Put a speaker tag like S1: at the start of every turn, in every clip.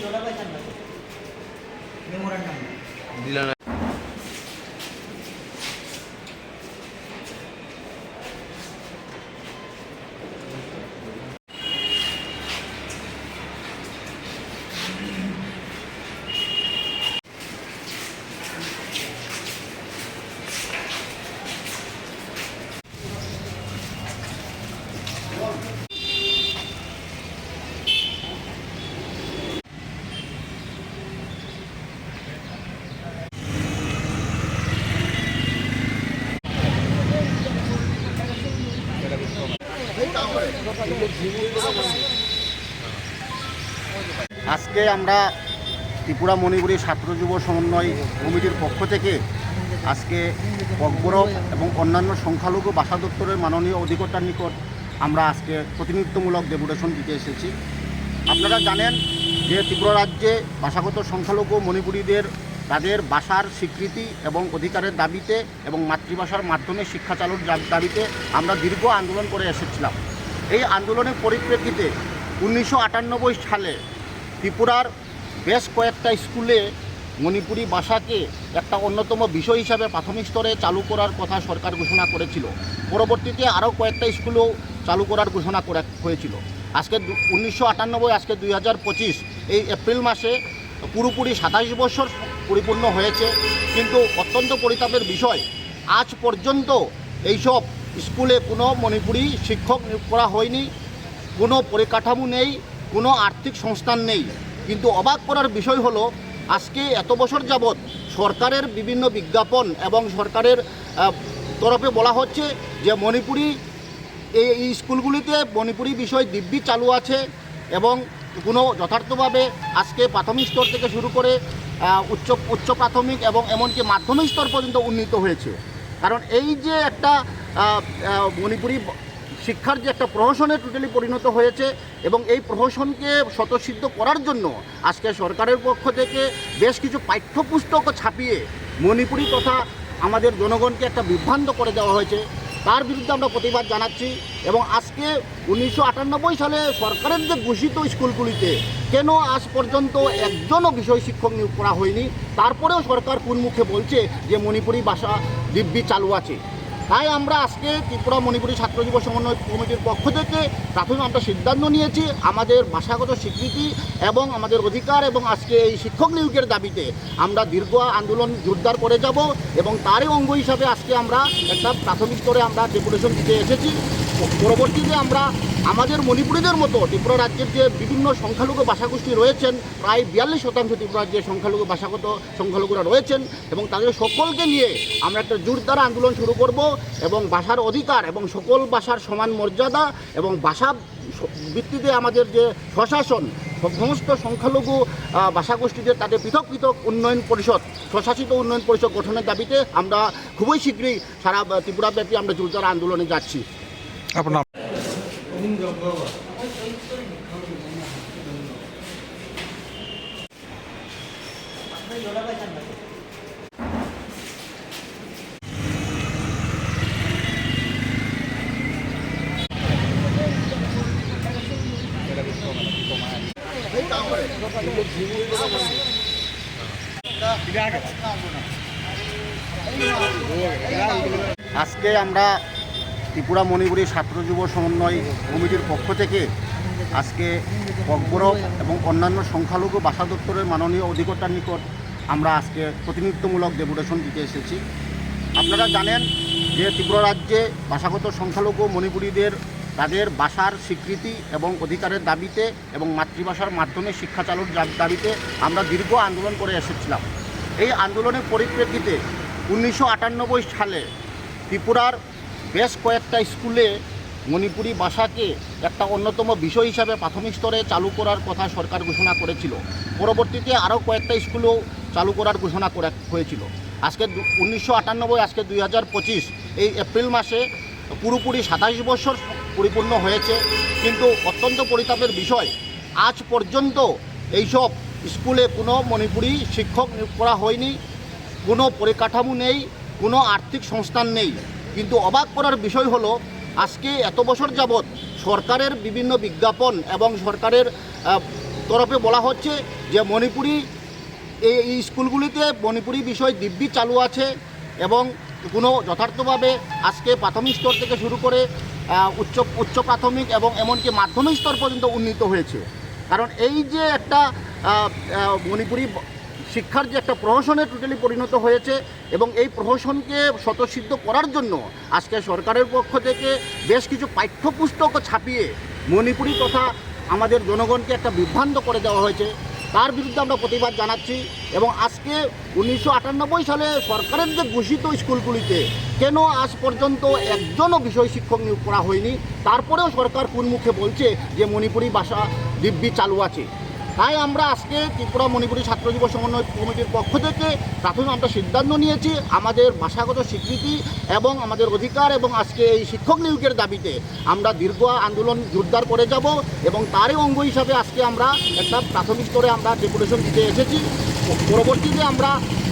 S1: yo la.
S2: আজকে আমরা ত্রিপুরা মণিপুরী ছাত্র যুব সমন্বয় কমিটির পক্ষ থেকে আজকে ককবরক এবং অন্যান্য সংখ্যালঘু ভাষা দপ্তরের মাননীয় অধিকর্তার নিকট আমরা আজকে প্রতিনিধিত্বমূলক ডেপুটেশন দিতে এসেছি। আপনারা জানেন যে ত্রিপুরা রাজ্যে ভাষাগত সংখ্যালঘু মণিপুরীদের তাদের ভাষার স্বীকৃতি এবং অধিকারের দাবিতে এবং মাতৃভাষার মাধ্যমে শিক্ষা চালুর দাবিতে আমরা দীর্ঘ আন্দোলন করে এসেছিলাম। এই আন্দোলনের পরিপ্রেক্ষিতে উনিশশো আটানব্বই সালে ত্রিপুরার বেশ কয়েকটা স্কুলে মণিপুরি ভাষাকে একটা অন্যতম বিষয় হিসাবে প্রাথমিক স্তরে চালু করার কথা সরকার ঘোষণা করেছিল। পরবর্তীতে আরও কয়েকটা স্কুলেও চালু করার ঘোষণা করা হয়েছিল। আজকে উনিশশো আটানব্বই, আজকে দুই হাজার পঁচিশ এই এপ্রিল মাসে পুরোপুরি সাতাশ বছর পরিপূর্ণ হয়েছে। কিন্তু অত্যন্ত পরিতাপের বিষয়, আজ পর্যন্ত এইসব স্কুলে কোনো মণিপুরি শিক্ষক নিয়োগ করা হয়নি, কোনো পরিকাঠামো নেই, কোনো আর্থিক সংস্থান নেই। কিন্তু অবাক করার বিষয় হলো, আজকে এত বছর যাবৎ সরকারের বিভিন্ন বিজ্ঞাপন এবং সরকারের তরফে বলা হচ্ছে যে মণিপুরি, এই স্কুলগুলিতে মণিপুরি বিষয় দিব্যি চালু আছে এবং কোনো যথার্থভাবে আজকে প্রাথমিক স্তর থেকে শুরু করে উচ্চ উচ্চ প্রাথমিক এবং এমনকি মাধ্যমিক স্তর পর্যন্ত উন্নীত হয়েছে। কারণ এই যে একটা মণিপুরি শিক্ষার যে একটা প্রহসনে টোটালি পরিণত হয়েছে এবং এই প্রহসনকে স্বতঃসিদ্ধ করার জন্য আজকে সরকারের পক্ষ থেকে বেশ কিছু পাঠ্যপুস্তকও ছাপিয়ে মণিপুরি তথা আমাদের জনগণকে একটা বিভ্রান্ত করে দেওয়া হয়েছে। তার বিরুদ্ধে আমরা প্রতিবাদ জানাচ্ছি এবং আজকে উনিশশো আটানব্বই সালে সরকারের যে ঘোষিত স্কুলগুলিতে কেন আজ পর্যন্ত একজনও বিষয় শিক্ষক নিয়োগ করা হয়নি, তারপরেও সরকার কোন মুখে বলছে যে মণিপুরি ভাষা দিব্যি চালু আছে? তাই আমরা আজকে ত্রিপুরা মণিপুরী ছাত্র যুব সমন্বয় কমিটির পক্ষ থেকে প্রাথমিক আমরা সিদ্ধান্ত নিয়েছি আমাদের ভাষাগত স্বীকৃতি এবং আমাদের অধিকার এবং আজকে এই শিক্ষক নিয়োগের দাবিতে আমরা দীর্ঘ আন্দোলন জোরদার করে যাব এবং তারই অঙ্গ হিসাবে আজকে আমরা একটা প্রাথমিক স্তরে আমরা ডেপুটেশন দিতে এসেছি। পরবর্তীতে আমরা আমাদের মণিপুরীদের মতো ত্রিপুরা রাজ্যের যে বিভিন্ন সংখ্যালঘু ভাষাগোষ্ঠী রয়েছেন, প্রায় বিয়াল্লিশ শতাংশ ত্রিপুরা রাজ্যের সংখ্যালঘু ভাষাগত সংখ্যালঘুরা রয়েছেন এবং তাদের সকলকে নিয়ে আমরা একটা জোরদার আন্দোলন শুরু করব এবং ভাষার অধিকার এবং সকল ভাষার সমান মর্যাদা এবং ভাষা ভিত্তিতে আমাদের যে স্বশাসন, সমস্ত সংখ্যালঘু ভাষাগোষ্ঠীদের তাদের পৃথক পৃথক উন্নয়ন পরিষদ, স্বশাসিত উন্নয়ন পরিষদ গঠনের দাবিতে আমরা খুবই শীঘ্রই সারা ত্রিপুরাব্যাপী আমরা জোরদার আন্দোলনে যাচ্ছি।
S1: আপনার
S2: আজকে আমরা ত্রিপুরা মণিপুরী ছাত্র যুব সমন্বয় কমিটির পক্ষ থেকে আজকে ককবরক এবং অন্যান্য সংখ্যালঘু ভাষা দপ্তরের মাননীয় অধিকর্তার নিকট আমরা আজকে প্রতিনিধিত্বমূলক ডেপুটেশন দিতে এসেছি। আপনারা জানেন যে ত্রিপুরা রাজ্যে ভাষাগত সংখ্যালঘু মণিপুরীদের তাদের ভাষার স্বীকৃতি এবং অধিকারের দাবিতে এবং মাতৃভাষার মাধ্যমে শিক্ষা চালুর দাবিতে আমরা দীর্ঘ আন্দোলন করে এসেছিলাম। এই আন্দোলনের পরিপ্রেক্ষিতে উনিশশো আটানব্বই সালে ত্রিপুরার বেশ কয়েকটা স্কুলে মণিপুরি ভাষাকে একটা অন্যতম বিষয় হিসাবে প্রাথমিক স্তরে চালু করার কথা সরকার ঘোষণা করেছিল। পরবর্তীতে আরও কয়েকটা স্কুলেও চালু করার ঘোষণা করা হয়েছিল। আজকে উনিশশো আটানব্বই, আজকে দুই হাজার পঁচিশ, এই এপ্রিল মাসে পুরোপুরি সাতাশ বছর পরিপূর্ণ হয়েছে। কিন্তু অত্যন্ত পরিতাপের বিষয়, আজ পর্যন্ত এইসব স্কুলে কোনো মণিপুরি শিক্ষক নিয়োগ করা হয়নি। কোনো পরিকাঠামো নেই, কোনো আর্থিক সংস্থান নেই। কিন্তু অবাক করার বিষয় হলো, আজকে এত বছর যাবৎ সরকারের বিভিন্ন বিজ্ঞাপন এবং সরকারের তরফে বলা হচ্ছে যে মণিপুরি, এই স্কুলগুলিতে মণিপুরি বিষয় দিব্যি চালু আছে এবং কোনো যথার্থভাবে আজকে প্রাথমিক স্তর থেকে শুরু করে উচ্চ উচ্চ প্রাথমিক এবং এমনকি মাধ্যমিক স্তর পর্যন্ত উন্নীত হয়েছে। কারণ এই যে একটা মণিপুরি শিক্ষার যে একটা প্রহসনে টোটালি পরিণত হয়েছে এবং এই প্রহসনকে স্বতঃসিদ্ধ করার জন্য আজকে সরকারের পক্ষ থেকে বেশ কিছু পাঠ্যপুস্তক ছাপিয়ে মণিপুরি তথা আমাদের জনগণকে একটা বিভ্রান্ত করে দেওয়া হয়েছে। তার বিরুদ্ধে আমরা প্রতিবাদ জানাচ্ছি এবং আজকে উনিশশো আটানব্বই সালে সরকারের যে ঘোষিত স্কুলগুলিতে কেন আজ পর্যন্ত একজনও বিষয় শিক্ষক নিয়োগ করা হয়নি, তারপরেও সরকার কোন মুখে বলছে যে মণিপুরি ভাষা দিব্যি চালু আছে? তাই আমরা আজকে ত্রিপুরা মণিপুরী ছাত্র যুব সমন্বয় কমিটির পক্ষ থেকে প্রাথমিক আমরা সিদ্ধান্ত নিয়েছি আমাদের ভাষাগত স্বীকৃতি এবং আমাদের অধিকার এবং আজকে এই শিক্ষক নিয়োগের দাবিতে আমরা দীর্ঘ আন্দোলন জোরদার করে যাব এবং তারই অঙ্গ হিসাবে আজকে আমরা একটা প্রাথমিক স্তরে আমরা ডেপুটেশন দিতে এসেছি। পরবর্তীতে আমরা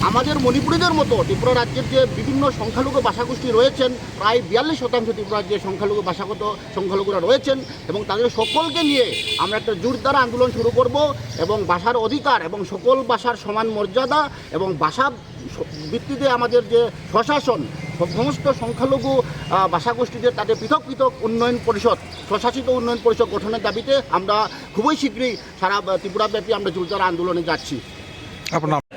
S2: আমাদের মণিপুরীদের মতো ত্রিপুরা রাজ্যের যে বিভিন্ন সংখ্যালঘু ভাষাগোষ্ঠী রয়েছেন, প্রায় বিয়াল্লিশ শতাংশ ত্রিপুরার যে সংখ্যালঘু ভাষাগত সংখ্যালঘুরা রয়েছেন এবং তাদের সকলকে নিয়ে আমরা একটা জোরদার আন্দোলন শুরু করব এবং ভাষার অধিকার এবং সকল ভাষার সমান মর্যাদা এবং ভাষা ভিত্তিতে আমাদের যে প্রশাসন সমস্ত সংখ্যালঘু ভাষাগোষ্ঠীদের তাদের পৃথক পৃথক উন্নয়ন পরিষদ, স্বশাসিত উন্নয়ন পরিষদ গঠনের দাবিতে আমরা খুবই শীঘ্রই সারা ত্রিপুরাব্যাপী আমরা জোরদার আন্দোলনে যাচ্ছি।
S1: আপনার